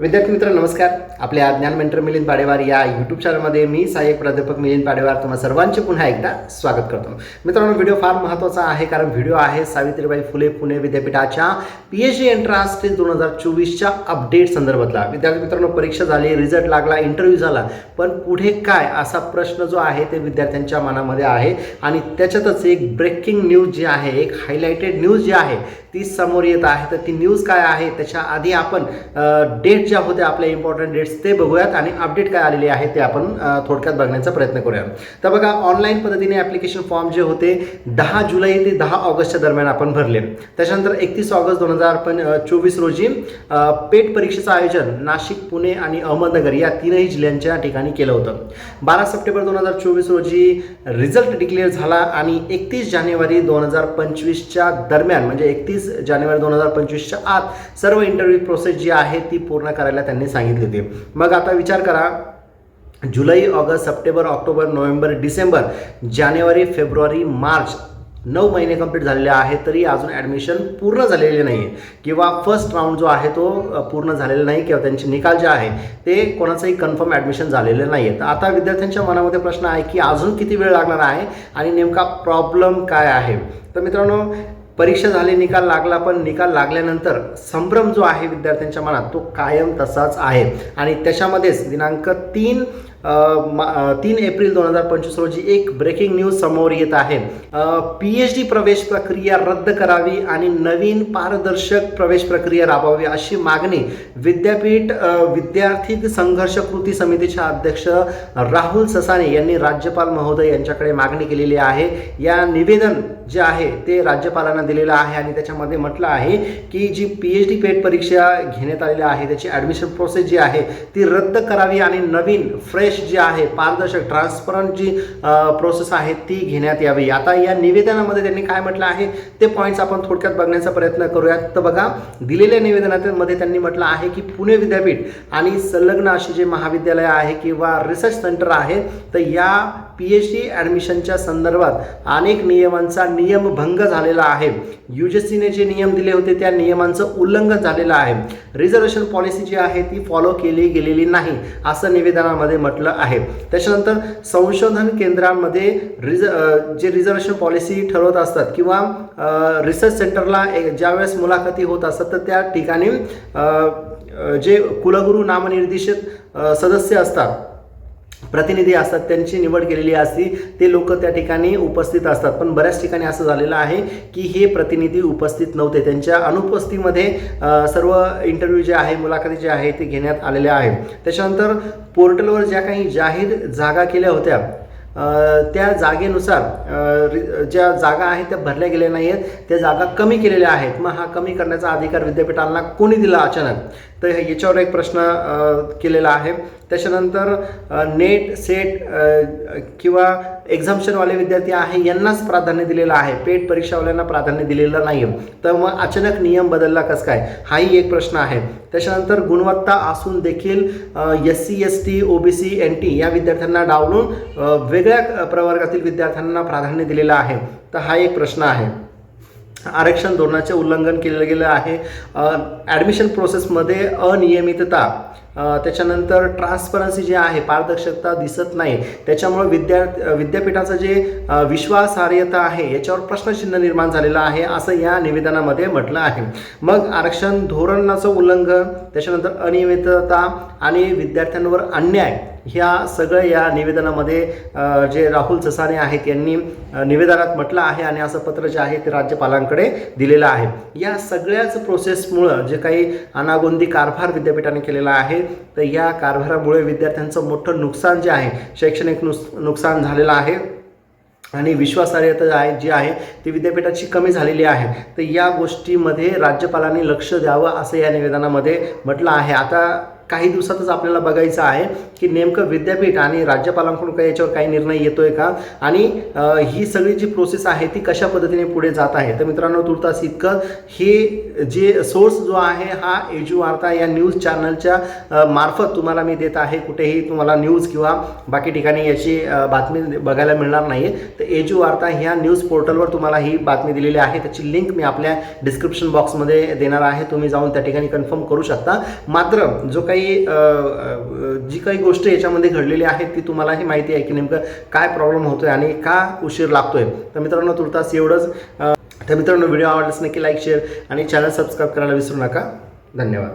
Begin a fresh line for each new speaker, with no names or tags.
विद्यार्थी मित्र नमस्कार. आपल्या ज्ञान मेंटर मिलिंद पाडेवार या यूट्यूब चॅनलमध्ये मी सहाय्यक प्राध्यापक मिलिंद पाडेवार तुम्हा सर्वांचे पुन्हा एकदा स्वागत करतो. मित्रांनो व्हिडिओ फार महत्त्वाचा आहे कारण व्हिडिओ आहे सावित्रीबाई फुले पुणे विद्यापीठाच्या P H D entrance test दोन हजार चोवीसच्या अपडेट संदर्भातला. विद्यार्थी मित्रांनो परीक्षा झाली रिझल्ट लागला इंटरव्ह्यू झाला पण पुढे काय असा प्रश्न जो आहे ते विद्यार्थ्यांच्या मनामध्ये आहे. आणि त्याच्यातच एक ब्रेकिंग न्यूज जी आहे एक हायलाइटेड न्यूज जी आहे ती समोर येत आहे. तर ती न्यूज काय आहे? त्याच्या आधी आपण डेट ज्या होत्या आपल्या इम्पॉर्टंट डेट्स ते बघूयात आणि अपडेट काय आलेले आहे ते आपण थोडक्यात बघण्याचा प्रयत्न करूया तर बघा ऑनलाईन पद्धतीने ॲप्लिकेशन फॉर्म जे होते दहा जुलै ते दहा ऑगस्टच्या दरम्यान आपण भरले. त्याच्यानंतर एकतीस ऑगस्ट दोन हजार पण चोवीस रोजी पेट परीक्षेचं आयोजन नाशिक पुणे आणि अहमदनगर या तीनही जिल्ह्यांच्या ठिकाणी केलं होतं. बारा सप्टेंबर दोन हजार चोवीस रोजी रिझल्ट डिक्लेअर झाला आणि एकतीस जानेवारी दोन हजार पंचवीसच्या दरम्यान म्हणजे एकतीस जानेवारी दोन हजार पंचवीसच्या आत सर्व इंटरव्ह्यू प्रोसेस जी आहे ती पूर्ण करायला त्यांनी सांगितली होती. मग आता विचार करा जुलै ऑगस्ट सप्टेंबर ऑक्टोबर नोव्हेंबर डिसेंबर जानेवारी फेब्रुवारी मार्च नऊ महिने कंप्लीट झालेले आहेत तरी अजून ॲडमिशन पूर्ण झालेले नाही आहे किंवा फर्स्ट राऊंड जो आहे तो पूर्ण झालेला नाही किंवा त्यांचे निकाल जे आहे ते कोणाचंही कन्फर्म ॲडमिशन झालेलं नाही आहे तर आता विद्यार्थ्यांच्या मनामध्ये प्रश्न आहे की अजून किती वेळ लागणार आहे आणि नेमका प्रॉब्लेम काय आहे? तर मित्रांनो परीक्षा झाली निकाल लागला पण निकाल लागल्यानंतर संभ्रम जो आहे विद्यार्थ्यांच्या मनात तो कायम तसाच आहे. आणि त्याच्यामध्येच दिनांक तीन तीन एप्रिल दोन हजार पंचवीस रोजी एक ब्रेकिंग न्यूज समोर येत आहे. पी एच डी प्रवेश प्रक्रिया रद्द करावी आणि नवीन पारदर्शक प्रवेश प्रक्रिया राबवावी अशी मागणी विद्यापीठ विद्यार्थी संघर्ष कृती समितीचे अध्यक्ष राहुल ससाने यांनी राज्यपाल महोदय यांच्याकडे मागणी केलेली आहे. या निवेदन जे आहे ते राज्यपालांना दिलेलं आहे आणि त्याच्यामध्ये म्हटलं आहे की जी पी एच डी पेट परीक्षा घेण्यात आलेली आहे त्याची ॲडमिशन प्रोसेस जी आहे ती रद्द करावी आणि नवीन फ्रेश जी आहे पारदर्शक ट्रान्सपरंट जी प्रोसेस आहे ती घेण्यात यावी. आता या निवेदनामध्ये त्यांनी काय म्हटलं आहे ते पॉईंट्स आपण थोडक्यात बघण्याचा प्रयत्न करूयात. तर बघा दिलेल्या निवेदनामध्ये त्यांनी म्हटलं आहे की पुणे विद्यापीठ आणि संलग्न अशी जे महाविद्यालय आहे किंवा रिसर्च सेंटर आहे तर या पी एच डी ॲडमिशनच्या संदर्भात अनेक नियमांचा नियमभंग झालेला आहे. यू जी सीने जे नियम दिले होते त्या नियमांचं उल्लंघन झालेलं आहे. रिझर्वेशन पॉलिसी जी आहे ती फॉलो केली गेलेली नाही असं निवेदनामध्ये म्हटलं आहे. त्याच्यानंतर संशोधन केंद्रामध्ये रिज जे रिझर्वेशन पॉलिसी ठरवत असतात किंवा रिसर्च सेंटरला एक ज्यावेळेस मुलाखती होत असतात तर त्या ठिकाणी जे कुलगुरू नामनिर्देशित सदस्य असतात प्रतिनिधी असतात त्यांची निवड केलेली असती ते लोक त्या ठिकाणी उपस्थित असतात. पण बऱ्याच ठिकाणी असं झालेलं आहे की हे प्रतिनिधी उपस्थित नव्हते. त्यांच्या अनुपस्थितीमध्ये सर्व इंटरव्ह्यू जे आहे मुलाखती जे आहे ते घेण्यात आलेल्या आहे त्याच्यानंतर पोर्टलवर ज्या काही जाहीर जागा केल्या होत्या त्या जागेनुसार ज्या जागा आहेत त्या भरल्या गेल्या नाही आहेत त्या जागा कमी केलेल्या आहेत. मग हा कमी करण्याचा अधिकार विद्यापीठांना कोणी दिला अचानक? तर याच्यावर एक प्रश्न केलेला आहे. त्याच्यानंतर नेट सेट किंवा एक्झाम्शनवाले विद्यार्थी आहे यांनाच प्राधान्य दिलेलं आहे. पेट परीक्षावाल्यांना प्राधान्य दिलेलं नाही तर मग अचानक नियम बदलला कसं काय? हाही एक प्रश्न आहे. त्याच्यानंतर गुणवत्ता असून देखील S C S T O B C N T या विद्यार्थ्यांना डावलून वेग वेगळ्या प्रवर्गातील विद्यार्थ्यांना प्राधान्य दिलेलं आहे. तर हा एक प्रश्न आहे. आरक्षण धोरणाचे उल्लंघन केलं गेलं आहे. ॲडमिशन प्रोसेसमध्ये अनियमितता. त्याच्यानंतर ट्रान्सपरन्सी जी आहे पारदर्शकता दिसत नाही. त्याच्यामुळे विद्या विद्यापीठाचं जे विश्वासार्हता आहे याच्यावर प्रश्नचिन्ह निर्माण झालेलं आहे असं या निवेदनामध्ये म्हटलं आहे. मग आरक्षण धोरणाचं उल्लंघन त्याच्यानंतर अनियमितता आणि विद्यार्थ्यांवर अन्याय ह्या सगळं या निवेदनामध्ये जे राहुल ससाने आहेत यांनी निवेदनात म्हटलं आहे आणि असं पत्र जे आहे ते राज्यपालांकडे दिलेलं आहे. या सगळ्याच प्रोसेसमुळं जे काही अनागोंदी कारभार विद्यापीठाने केलेला आहे तर या कारभारामुळे विद्यार्थ्यांचं मोठं नुकसान जे आहे शैक्षणिक नुस नुकसान झालेलं आहे. आणि विश्वासार्हता आहे जी आहे ती विद्यापीठाची कमी झालेली आहे. तर या गोष्टीमध्ये राज्यपालांनी लक्ष द्यावं असं या निवेदनामध्ये म्हटलं आहे. आता काही दिवसातच आपल्याला बघायचं आहे की नेमकं विद्यापीठ आणि राज्यपालांकडून काही याच्यावर काही निर्णय येतोय का? आणि ही सगळी जी प्रोसेस आहे ती कशा पद्धतीने पुढे जात आहे? तर मित्रांनो तुर्तास इतकं हे जे सोर्स जो आहे हा एजू वार्ता या न्यूज चॅनलच्या मार्फत तुम्हाला मी देत आहे. कुठेही तुम्हाला न्यूज किंवा बाकी ठिकाणी याची बातमी बघायला मिळणार नाही तर एजू वार्ता ह्या न्यूज पोर्टलवर तुम्हाला ही बातमी दिलेली आहे. त्याची लिंक मी आपल्या डिस्क्रिप्शन बॉक्समध्ये देणार आहे. तुम्ही जाऊन त्या ठिकाणी कन्फर्म करू शकता. मात्र जो काही काही जी काही गोष्ट याच्यामध्ये घडलेली आहे ती तुम्हालाही माहिती आहे की नेमकं काय प्रॉब्लेम होतोय आणि का उशीर लागतोय. तर मित्रांनो तुर्तास एवढंच. तर मित्रांनो व्हिडिओ आवडल्यास नक्की लाईक शेअर आणि चॅनल सबस्क्राईब करायला विसरू नका. धन्यवाद.